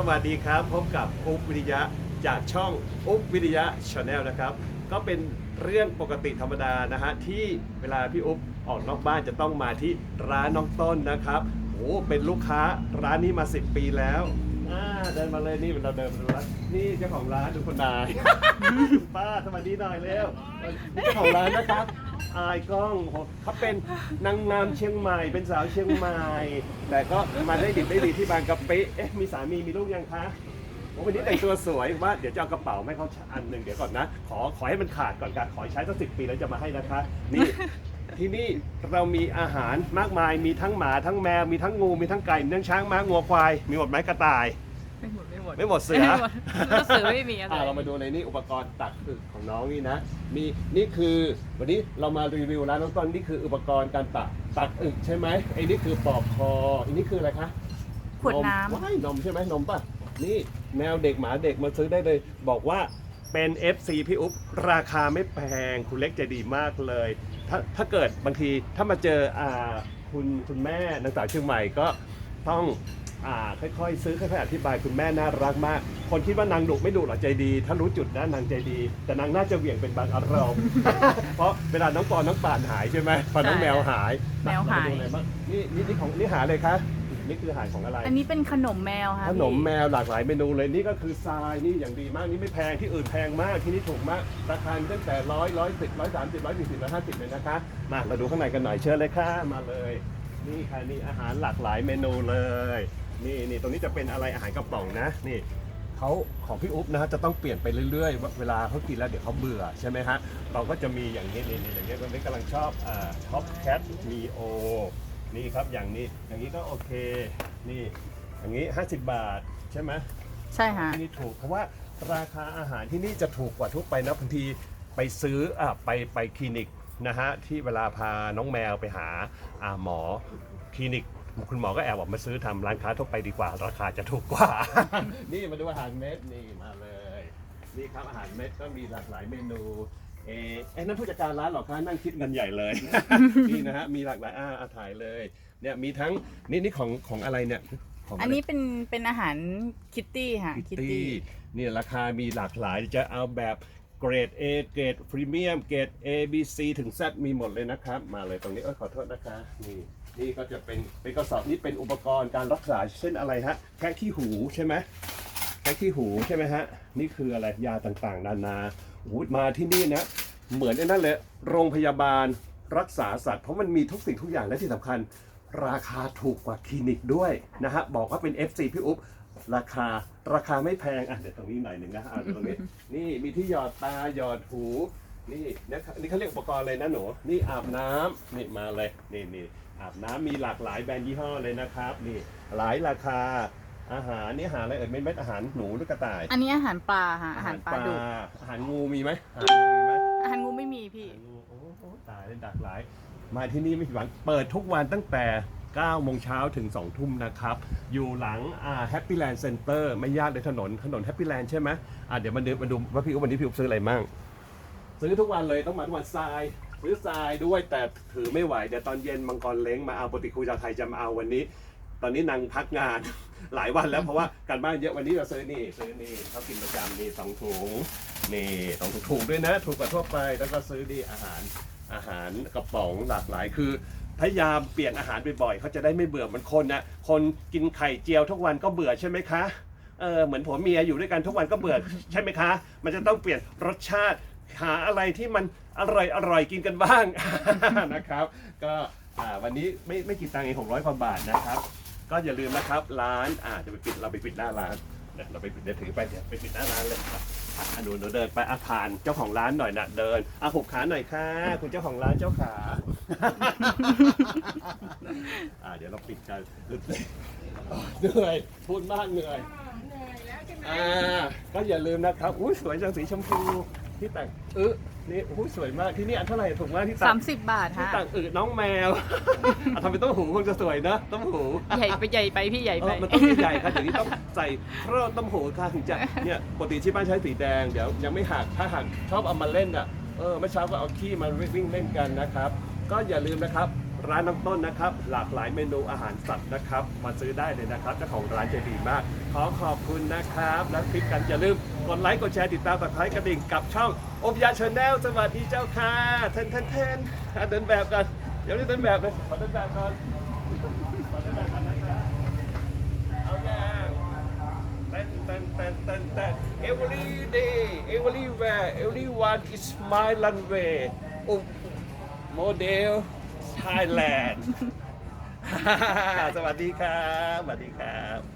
สวัสดีครับ พบกับอุ๊บวิทยะจากช่องอุ๊บวิทยะชาแนลนะครับ ก็เป็นเรื่องปกติธรรมดานะฮะที่เวลาพี่อุ๊บออกนอกบ้านจะต้องมาที่ร้านน้องต้นนะครับโอ้เป็นลูกค้าร้านนี้มา 10 ปีแล้ว อ่าเดินมาเลยนี่เราเดินมาดูร้านนี่เจ้าของร้านดูคนนายคุณป้าสวัสดีหน่อยเร็วนี่เจ้าของร้านนะครับ อายกล้องเขาเป็นนางงามเชียงใหม่เป็นสาวเชียงใหม่ แต่ก็มาได้ดิบได้ดีที่บางกะปิเอ๊ะมีสามีมีลูกยังคะโอ้วันนี้แต่งตัวสวยว่าเดี๋ยวจะเอากระเป๋าให้เขาอันหนึ่งเดี๋ยวก่อนนะ ขอขอให้มันขาดก่อนการขอใช้สักสิปีแล้วจะมาให้นะคะ นี่ที่นี่เรามีอาหารมากมายมีทั้งหมาทั้งแมวมีทั้งงูมีทั้งไก่มีทั้งช้างม้างัวควาย มีหมดไหมกระต่ายไม่ หมดไม่หมดไม่หมดเสือไม่หมดก็เสือไม่มีอะไร อ่าเรามาดูในนี่อุปกรณ์ตักอึของน้องนี่นะ มีนี่คือวันนี้เรามารีวิวร้านน้องต้นนี่คืออุปกรณ์การตักตักอึใช่ไหมไอ้นี่คือปอกคออันนี้คืออะไรคะขวดน้ำ มว้ายนมใช่ไหมนมป่ะนี่แมวเด็กหมาเด็กมาซื้อได้เลย บอกว่าเป็น FC พี่อุ๊บราคาไม่แพงคุณเล็กใจดีมากเลย ถ้าถ้าเกิดบางทีถ้ามาเจออ่าคุณคุณแม่นางสาวเชียงใหม่ก็ต้อง อ่าค่อยๆซื้อค่อยๆอธิบายคุณแม่น่ารักมาก คนคิดว่านางดุไม่ดุหรอกใจดี ถ้ารู้จุดนะนางใจดี แต่นางน่าจะเหวี่ยงเป็นบางอารมณ์ เพราะเวลาน้องปอนน้องป่านหายใช่ไหมพอน้องใช่แมวหายแมวหาย เรดูอะไรบ้างนี่นี่นี่ของนี่หาเลยคะนี่คืออาหารของอะไร อันนี้เป็นขนมแมวค่ะขนมพี่แมวหลากหลายเมนูเลยนี่ก็คือทรายนี่อย่างดีมากนี่ไม่แพงที่อื่นแพงมากที่นี่ถูกมากราคามีตั้งแต่ร้อยร้อยสิบร้อยสามสิบร้อยสี่สิบร้อยห้าสิบเลยนะคะ มาเราดูข้างในกันหน่อยเชิญเลยค่ะมาเลย นี่ค่ะนี่อาหารหลากหลายเมนูเลย นี่นี่ตรงนี้จะเป็นอะไรอาหารกระป๋องนะนี่เขาของพี่อุ๊บนะฮะจะต้องเปลี่ยนไปเรื่อยๆ เวลาเขากินแล้วเดี๋ยวเขาเบื่อใช่ไหมฮะเราก็จะมีอย่างนี้นี่นี่อย่างนี้ตรงนี้กำลังชอบอ่าท็อปแคทมีโอนี่ครับอย่างนี้อย่างนี้ก็โอเคนี่อย่างนี้ 50 บาทใช่ไหมใช่ค่ะที่นี่ถูกเพราะว่าราคาอาหารที่นี่จะถูกกว่าทั่วไปนะบางทีไปซื้ออะไปไปคลินิกนะฮะที่เวลาพาน้องแมวไปหาอ่าหมอคลินิก คุณหมอก็แอบบอกมาซื้อทำร้านค้าทั่วไปดีกว่า ราคาจะถูกกว่า นี่มาดูอาหารเม็ดนี่มาเลย นี่ครับอาหารเม็ดก็มีหลากหลายเมนู เอ๊ะเอ๊ะนั่นผู้จัดการร้านเหรอคะนั่งคิดกันใหญ่เลย นี่นะฮะมีหลากหลายอ่าอาถ่ายเลยเนี่ยมีทั้งนี่นี่ของของอะไรเนี่ยของะไร อันนี้เป็นเป็นอาหารคิตตี้ค่ะ คิตตี้นี่ราคามีหลากหลายจะเอาแบบเกรด A เกรดพรีเมียม เกรด A B C ถึง Z มีหมดเลยนะครับ มาเลยตรงนี้เออขอโทษนะคะ นี่ นี่ก็จะเป็นเป็นกระสอบนี่เป็นอุปกรณ์การรักษาเช่นอะไรฮะแค่ขี้หูใช่ไหมแค่ขี้หูใช่ไหมฮะนี่คืออะไรยาต่างๆ นานาโอ้โหมาที่นี่นะเหมือนไอ้นั่นเลยโรงพยาบาลรักษาสัตว์เพราะมันมีทุกสิ่งทุกอย่างและที่สำคัญ ราคาถูกกว่าคลินิกด้วยนะฮะบอกว่าเป็น FC พี่อุ๊บราคาราคาไม่แพงอะเดี๋ยวตรงนี้หน่อยหนึ่งนะอะตรงนี้นี่มีที่หยอดตาหยอดหูนี่นะนี่เขาเรียกอุปกรณ์เลยนะหนูนี่อาบน้ำนี่มาเลยนี่นี่ อาบน้ำมีหลากหลายแบรนด์ยี่ห้อเลยนะครับนี่หลายราคาอาหารนี่อาหารอะไรเอ่ยเม็ดเม็ดอาหารหนูหรือกระต่าย อันนี้อาหารปลาค่ะอาหารปลาดุกอาหารงูมีไหมอาหารงูมีไหมอาหารงูไม่มีพี่โอ้โหตายเลยดักหลาย มาที่นี่ไม่ผิดหวังเปิดทุกวันตั้งแต่9โมงเช้าถึง 2 ทุ่มนะครับ อยู่หลังอ่า Happy Land Center ไม่ยากเลยถนนถนน Happy Land ใช่ไหมอ่าเดี๋ยวมาดูมาดูว่าพี่อุ๊บวันนี้พี่อุ๊บซื้ออะไรมั่งซื้อทุกวันเลยต้องมาทุกวันทราย ซื้อทรายด้วยแต่ถือไม่ไหวเดี๋ยวตอนเย็นมังกรเล้งมาเอาปกติครูชาวไทยจะมาเอาวันนี้ ตอนนี้นางพักงาน หลายวันแล้วเพราะว่าการบ้านเยอะวันนี้เราซื้อนี่ซื้อนี่เขากินประจำนี่สองถุงนี่สองถุงถูกด้วยนะ ถูกกว่าทั่วไปแล้วก็ซื้อดีอาหารอาหารกระป๋องหลากหลายคือพยายามเปลี่ยนอาหารบ่อยๆเขาจะได้ไม่เบื่อเหมือนคนนะคนกินไข่เจียวทุกวันก็เบื่อใช่ไหมคะเออเหมือนผัวเมียอยู่ด้วยกันทุกวันก็เบื่อใช่ไหมคะ มันจะต้องเปลี่ยนรสชาติหาอะไรที่มัน อร่อยอร่อยกินกันบ้าง นะครับ ก็อ่าวันนี้ไม่ไม่กี่ตังค์เองหกร้อยกว่าบาทนะครับ ก็อย่าลืมนะครับร้านอ่าจะไปปิดเราไปปิดหน้าร้านเดี๋ยวเราไปปิดเดี๋ยวถือไปเดี๋ยวไปปิดหน้าร้านเลยครับอะหนูหนูเดินไปอาผ่านเจ้าของร้านหน่อยนะเดินอะหุบขาหน่อยค่ะคุณเจ้าของร้านเจ้าขา อ่าเดี๋ยวเราปิดกันเหนื่อยพูดมากเหนื่อยอ่าก็อย่าลืมนะครับ อุ้ยสวยจังสีชมพูที่แต่งเออ นี่อุ้ยสวยมากที่นี่อันเท่าไหร่ถูกมากที่แต่ง30 บาทที่ค่ะแต่งเออน้องแมว อะทำเป็นต้มหูคงจะสวยนะต้มหูใหญ่ไปใหญ่ไปพี่ใหญ่เอไป อมันต้องใหญ่ๆครับเดี๋ยวนี้ต้องใส่เครื่องต้มหูค่ะถึงจะเนี่ยปกติที่บ้านใช้สีแดงเดี๋ยวยังไม่หักถ้าหักชอบเอามาเล่นอะเออเมื่อเช้าก็เอาขี้มาวิ่งเล่นกันนะครับ ก็อย่าลืมนะครับ ร้านน้ำต้นนะครับ หลากหลายเมนูอาหารสัตว์นะครับ มาซื้อได้เลยนะครับเจ้าของร้านใจดีมาก ขอขอบคุณนะครับ แล้วคลิปกันอย่าลืมกดไลค์กดแชร์ติดตามตะไคร้กระดิ่งกับช่องอมยาชาแนลสวัสดีเจ้าค่ะเทนเทนเทนเดินแบบกันเดี๋ยวนี้เดินแบบเลยขอเดินแบบก่อนขอเดินแบบก่อนนะครับเอาอย่างเต้นเต้นเต้นเต้นเต้น every day everywhere everyone is my runway อุโมเดล Thailand สวัสดีครับ สวัสดีครับ